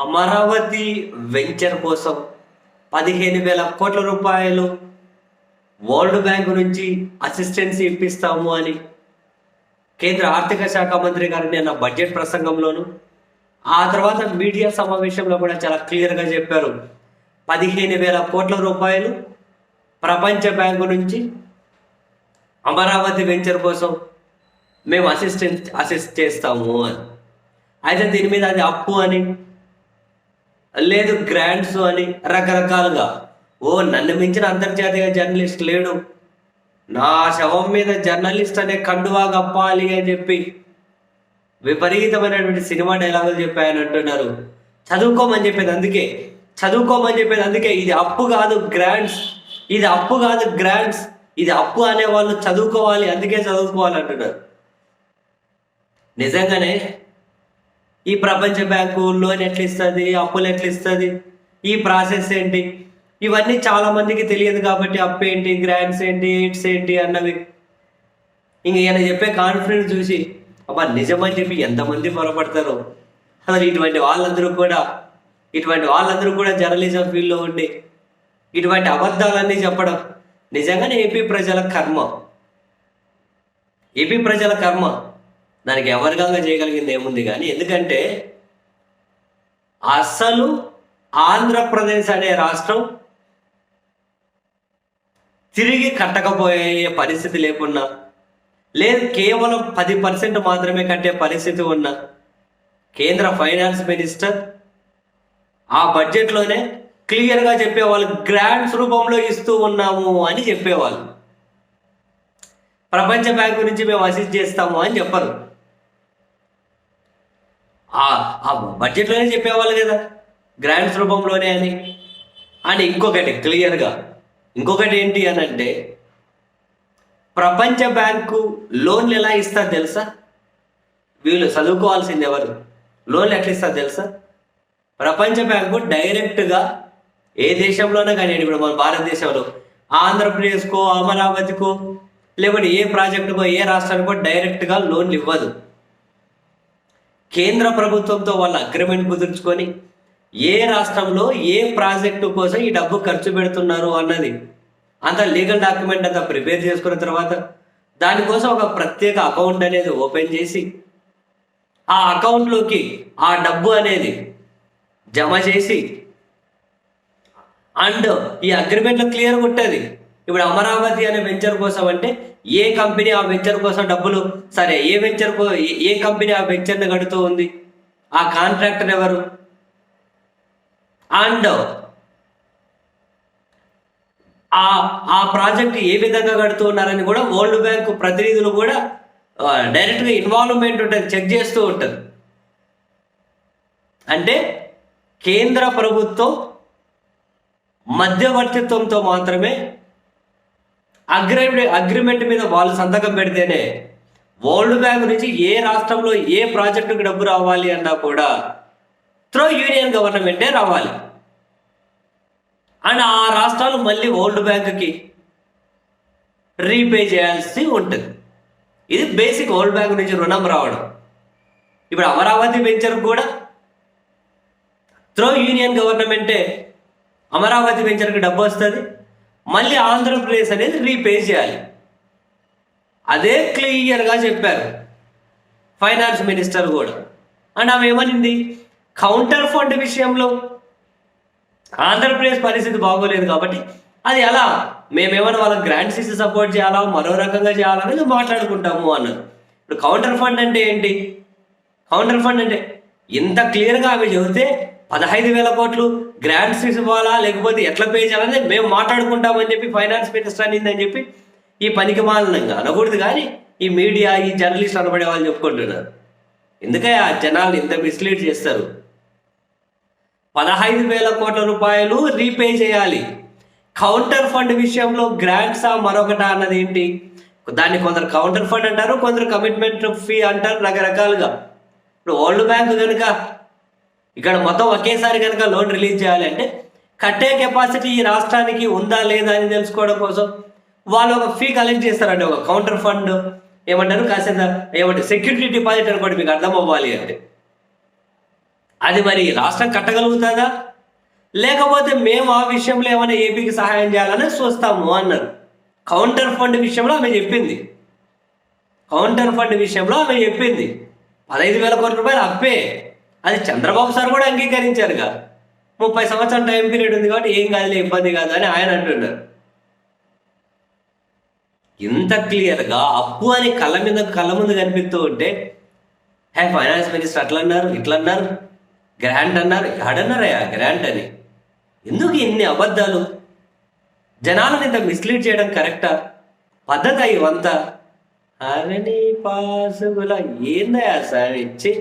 Amaravati venture కోసం పదిహేను వేల కోట్ల రూపాయలు వరల్డ్ బ్యాంక్ నుంచి అసిస్టెన్సీ ఇప్పిస్తాము అని కేంద్ర ఆర్థిక శాఖ మంత్రి గారు నిన్న బడ్జెట్ ప్రసంగంలోను ఆ తర్వాత మీడియా సమావేశంలో కూడా చాలా క్లియర్గా చెప్పారు. పదిహేను వేల కోట్ల రూపాయలు ప్రపంచ బ్యాంకు నుంచి అమరావతి వెంచర్ కోసం మేము అసిస్టెన్స్ అసిస్ట్ చేస్తాము అని. అయితే దీని మీద అది అప్పు అని లేదు గ్రాంట్స్ అని రకరకాలుగా. ఓ నన్ను మించిన అంతర్జాతీయ జర్నలిస్ట్ లేడు. నా శవం మీద జర్నలిస్ట్ అనే కండువా కప్పాలి అని చెప్పి విపరీతమైనటువంటి సినిమా డైలాగులు చెప్పాయని అంటున్నారు. చదువుకోమని చెప్పేది అందుకే. చదువుకోమని చెప్పేది అందుకే. ఇది అప్పు కాదు గ్రాంట్స్ ఇది అప్పు కాదు గ్రాంట్స్ ఇది అప్పు అనే వాళ్ళు చదువుకోవాలి అందుకే చదువుకోవాలి అంటున్నారు. నిజంగానే ఈ ప్రపంచ బ్యాంకు లోన్ ఎట్లా ఇస్తుంది అప్పులు ఎట్లా ఇస్తుంది ఈ ప్రాసెస్ ఏంటి? ఇవన్నీ చాలా మందికి తెలియదు కాబట్టి అప్పు ఏంటి గ్రాంట్స్ ఏంటి ఎయిడ్స్ ఏంటి అన్నవి. ఇంక ఈయన చెప్పే కాన్ఫిడెన్స్ చూసి అబ్బా నిజమని చెప్పి ఎంతమంది పొరపడతారు. అసలు ఇటువంటి వాళ్ళందరూ కూడా ఇటువంటి వాళ్ళందరూ కూడా జర్నలిజం ఫీల్డ్లో ఉండి ఇటువంటి అబద్ధాలన్నీ చెప్పడం నిజంగానే ఏపీ ప్రజల కర్మ. ఏపీ ప్రజల కర్మ. దానికి ఎవరిగా చేయగలిగింది ఏముంది కానీ? ఎందుకంటే అసలు ఆంధ్రప్రదేశ్ అనే రాష్ట్రం తిరిగి కట్టకపోయే పరిస్థితి లేకున్నా లేదు కేవలం పది పర్సెంట్ మాత్రమే కట్టే పరిస్థితి ఉన్న కేంద్ర ఫైనాన్స్ మినిస్టర్ ఆ బడ్జెట్లోనే క్లియర్గా చెప్పేవాళ్ళు గ్రాంట్స్ రూపంలో ఇస్తూ ఉన్నాము అని చెప్పేవాళ్ళు. ప్రపంచ బ్యాంకు నుంచి మేము అసిస్ట్ చేస్తాము అని చెప్పరు. ఆ బడ్జెట్లోనే చెప్పేవాళ్ళు కదా. గ్రాండ్స్ రూపంలోనే అని. అండ్ ఇంకొకటి క్లియర్గా ఇంకొకటి ఏంటి అని అంటే ప్రపంచ బ్యాంకు లోన్లు ఎలా ఇస్తారు తెలుసా? వీళ్ళు చదువుకోవాల్సింది ఎవరు? లోన్లు ఎట్లా ఇస్తారు తెలుసా? ప్రపంచ బ్యాంకు డైరెక్ట్గా ఏ దేశంలోనే కానీ ఇప్పుడు మన భారతదేశంలో ఆంధ్రప్రదేశ్కో అమరావతికో లేకపోతే ఏ ప్రాజెక్టుకో ఏ రాష్ట్రానికో డైరెక్ట్గా లోన్లు ఇవ్వదు. కేంద్ర ప్రభుత్వంతో వాళ్ళు అగ్రిమెంట్ కుదుర్చుకొని ఏ రాష్ట్రంలో ఏ ప్రాజెక్టు కోసం ఈ డబ్బు ఖర్చు పెడుతున్నారు అన్నది అంత లీగల్ డాక్యుమెంట్ అంతా ప్రిపేర్ చేసుకున్న తర్వాత దానికోసం ఒక ప్రత్యేక అకౌంట్ అనేది ఓపెన్ చేసి ఆ అకౌంట్లోకి ఆ డబ్బు అనేది జమ చేసి అండ్ ఈ అగ్రిమెంట్లో క్లియర్ ఉంటుంది ఇప్పుడు అమరావతి అనే వెంచర్ కోసం అంటే ఏ కంపెనీ ఆ వెంచర్ కోసం డబ్బులు సరే ఏ వెంచర్ కో ఏ- కంపెనీ ఆ వెంచర్ని కడుతూ ఉంది? ఆ కాంట్రాక్టర్ ఎవరు? అండ్ ఆ ఆ ప్రాజెక్ట్ ఏ విధంగా కడుతూ ఉన్నారని కూడా వరల్డ్ బ్యాంక్ ప్రతినిధులు కూడా డైరెక్ట్గా ఇన్వాల్వ్మెంట్ ఉంటుంది చెక్ చేస్తూ ఉంటుంది. అంటే కేంద్ర ప్రభుత్వం మధ్యవర్తిత్వంతో మాత్రమే అగ్రిమెంట్ అగ్రిమెంట్ మీద వాళ్ళు సంతకం పెడితేనే వరల్డ్ బ్యాంక్ నుంచి ఏ రాష్ట్రంలో ఏ ప్రాజెక్టుకు డబ్బు రావాలి అన్నా కూడా త్రో యూనియన్ గవర్నమెంటే రావాలి. అండ్ ఆ రాష్ట్రాలు మళ్ళీ వరల్డ్ బ్యాంక్కి రీపే చేయాల్సి ఉంటుంది. ఇది బేసిక్ వరల్డ్ బ్యాంక్ నుంచి రుణం రావడం. ఇప్పుడు అమరావతి వెంచర్ కూడా త్రో యూనియన్ గవర్నమెంటే అమరావతి వెంచర్కి డబ్బు వస్తుంది. మళ్ళీ ఆంధ్రప్రదేశ్ అనేది రీపే చేయాలి. అదే క్లియర్గా చెప్పారు. ఫైనాన్స్ మినిస్టర్ కూడా. అండ్ ఆమె ఏమనింది? కౌంటర్ ఫండ్ విషయంలో ఆంధ్రప్రదేశ్ పరిస్థితి బాగోలేదు కాబట్టి అది ఎలా? మేమేమైనా వాళ్ళకి గ్రాంట్స్ ఇచ్చి సపోర్ట్ చేయాలా? మరో రకంగా చేయాలని మాట్లాడుకుంటాము అన్నారు ఇప్పుడు కౌంటర్ ఫండ్ అంటే ఏంటి? కౌంటర్ ఫండ్ అంటే ఇంత క్లియర్గా ఆమె చెబితే పదహైదు వేల కోట్లు గ్రాంట్స్ ఇవ్వాలా లేకపోతే ఎట్లా పే చేయాలని మేము మాట్లాడుకుంటామని చెప్పి ఫైనాన్స్ మినిస్టర్ అనిందని చెప్పి ఈ పనికి మాలనంగా అనకూడదు కానీ ఈ మీడియా ఈ జర్నలిస్ట్ అనబడే వాళ్ళు చెప్పుకుంటున్నారు. ఎందుకే ఆ జనాలు ఇంత మిస్లీడ్ చేస్తారు. పదహైదు వేల కోట్ల రూపాయలు రీపే చేయాలి. కౌంటర్ ఫండ్ విషయంలో గ్రాంట్సా మరొకట అన్నది ఏంటి? దాన్ని కొందరు కౌంటర్ ఫండ్ అంటారు కొందరు కమిట్మెంట్ ఫీ అంటారు రకరకాలుగా. ఇప్పుడు వరల్డ్ బ్యాంక్ కనుక ఇక్కడ మొత్తం ఒకేసారి కనుక లోన్ రిలీజ్ చేయాలి అంటే కట్టే కెపాసిటీ ఈ రాష్ట్రానికి ఉందా లేదా అని తెలుసుకోవడం కోసం వాళ్ళు ఒక ఫీ కలెక్ట్ చేస్తారండి ఒక కౌంటర్ ఫండ్ ఏమంటారు? కాసేంత ఏమంటే సెక్యూరిటీ డిపాజిట్ అనుకోండి మీకు అర్థం అవ్వాలి అంటే. అది మరి రాష్ట్రం కట్టగలుగుతుందా? లేకపోతే మేము ఆ విషయంలో ఏమైనా ఏపీకి సహాయం చేయాలని చూస్తాము అన్నారు. కౌంటర్ ఫండ్ విషయంలో ఆమె చెప్పింది. కౌంటర్ ఫండ్ విషయంలో ఆమె చెప్పింది. పదహైదు వేల కోట్ల రూపాయలు అప్పే. అది చంద్రబాబు సార్ కూడా అంగీకరించారుగా. ముప్పై సంవత్సరాల టైం పీరియడ్ ఉంది కాబట్టి ఏం కాదులే ఇబ్బంది కాదు అని ఆయన అంటున్నారు. ఇంత క్లియర్గా అప్పు అని కళ్ళ మీద కళ్ళ ముందు కనిపిస్తూ ఉంటే హే ఫైనాన్స్ మినిస్టర్ అట్లా అన్నారు ఇట్లా అన్నారు గ్రాంట్ అన్నారు ఆడన్నారయ్యా గ్రాంట్ అని. ఎందుకు ఇన్ని అబద్ధాలు? జనాలను ఇంత మిస్లీడ్ చేయడం కరెక్టా పద్ధతి ఇవంతా అరణి పాసుగుల ఏందయ్యా సార్ ఇచ్చి